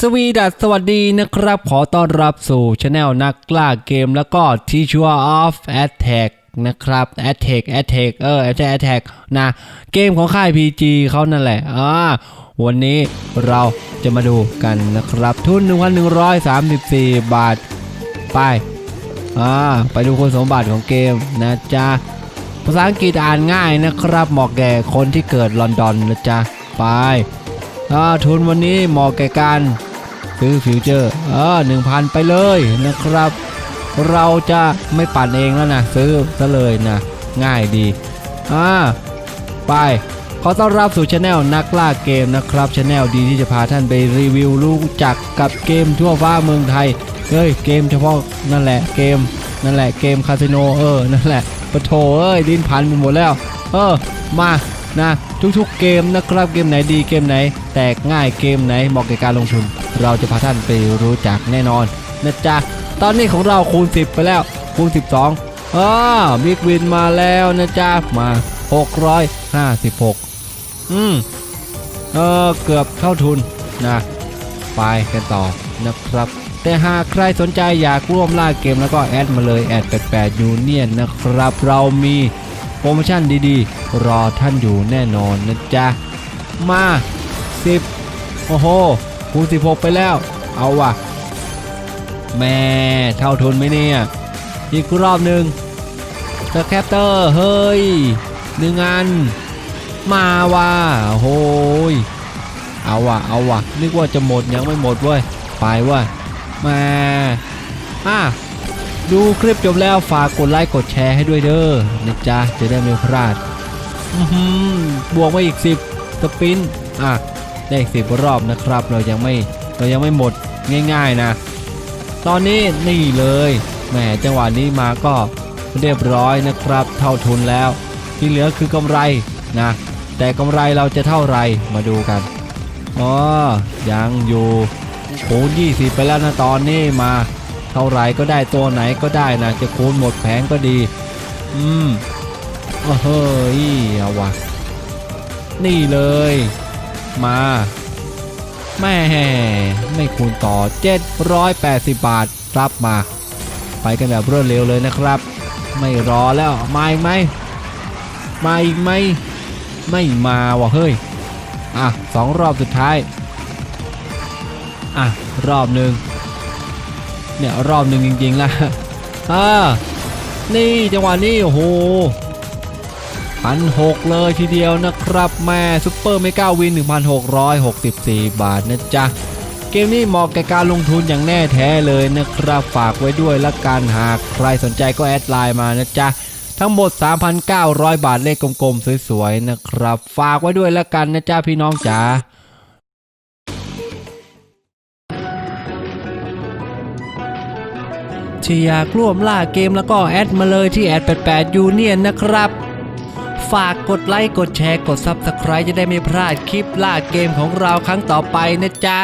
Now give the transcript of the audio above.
สวีดัสสวัสดีนะครับ ขอต้อนรับสู่ช anel นักกล้าเกมแล้วก็ Teacher of Attack นะครับ Attack Attack เออ Attack Attack นะเกมของค่าย PG เขานั่นแหละอ่าวันนี้เราจะมาดูกันนะครับ ทุน 1,134 บาท ไปอ่าไปดูคุณสมบัติของเกมนะจ๊ะ ภาษาอังกฤษอ่านง่ายนะครับเหมาะแก่คนที่เกิดลอนดอนนะจ๊ะ ไปอ่าทุนวันนี้เหมาะแก่การ ซื้อฟิวเจอร์เออหนึ่งพันไปเลยนะครับ เราจะไม่ปั่นเองแล้วนะ ซื้อซะเลยนะ ง่ายดีอ่าไปขอต้อนรับสู่ช anel นักล่าเกมนะครับช anel ดีที่จะพาท่านไปรีวิวรู้จักกับเกมทั่วฟ้าเมืองไทยเฮ้ยเกมเฉพาะนั่นแหละเกมนั่นแหละเกมคาสิโนเออนั่นแหละปะโถเอ้ยดินพันไปหมดแล้ว เออมา นะทุกๆเกมนะครับเกมไหนดีเกมไหน แตกง่ายเกมไหนเหมาะแก่การลงทุน เราจะพาท่านไปรู้จักแน่นอนนะจ๊ะตอนนี้ของเราคูณ 10 ไปแล้วคูณ 12อ้าบิ๊กวินมาแล้วนะจ๊ะมา 656 อืมเออเกือบเข้าทุนนะไปกันต่อนะครับแต่หากใครสนใจอยากร่วมล่าเกมแล้วก็แอดมาเลยแอด88ยูเนียนนะครับ เรามี โปรโมชั่นดีๆ รอท่านอยู่แน่นอนนะจ๊ะ มา 10 โอ้โหคูณ16 ไปแล้ว เอาว่ะ แม่เท่าทุนไหมเนี่ย อีกรอบหนึ่งสแคปเตอร์เฮ้ยหนึ่งอัน มาว่ะโอ้ยเอาว่ะ เอาว่ะ นึกว่าจะหมดยังไม่หมดเว้ย ไปเว้ย มาอะ ดูคลิปจบแล้วฝากกดไลค์กดแชร์ให้ด้วยเด้อนะจ๊ะจะได้ไม่พลาดอื้อหือบวกมาอีก 10 สปินอะได้อีก10รอบนะครับ เรายังไม่เรายังไม่หมดง่ายๆนะ ตอนนี้นี่เลยแหมจังหวะนี้มาก็เรียบร้อยนะครับ เท่าทุนแล้ว ที่เหลือคือกำไรนะ แต่กำไรเราจะเท่าไหรมาดูกันอ๋อยังอยู่คูณ20ไปแล้วนะตอนนี้มาเท่าไรก็ได้ตัวไหนก็ได้นะจะคูณหมดแผงก็ดี อืมโอ้เฮ้ยเอาวะนี่เลย มาแม่ไม่คูณต่อ 780 บาทรับมา ไปกันแบบรวดเร็วเลยนะครับ ไม่รอแล้วมาอีกไหมมาอีกไหมไม่มาว่ะเฮ้ย อะสองรอบสุดท้าย อะ รอบหนึ่ง เนี่ยรอบหนึ่งจริงๆล่ะอ่านี่จังหวะนี้โอ้โหพันหกเลยทีเดียวนะครับแม่ซุปเปอร์เมกาวิน 1,664 บาทนะจ๊ะ เกมนี้เหมาะแก่การลงทุนอย่างแน่แท้เลยนะครับ ฝากไว้ด้วยละกันหากใครสนใจก็แอดไลน์มานะจ๊ะ ทั้งหมด 3,900 บาทเลขกลมๆ สวยๆ นะครับ ฝากไว้ด้วยละกันนะจ๊ะพี่น้องจ๋า ที่อยากร่วมล่าเกมแล้วก็แอดมาเลยที่แอด88ยูเนียนนะครับ ฝากกดไลค์ กดแชร์ กด Subscribe จะได้ไม่พลาดคลิปล่าเกมของเราครั้งต่อไปนะจ๊ะ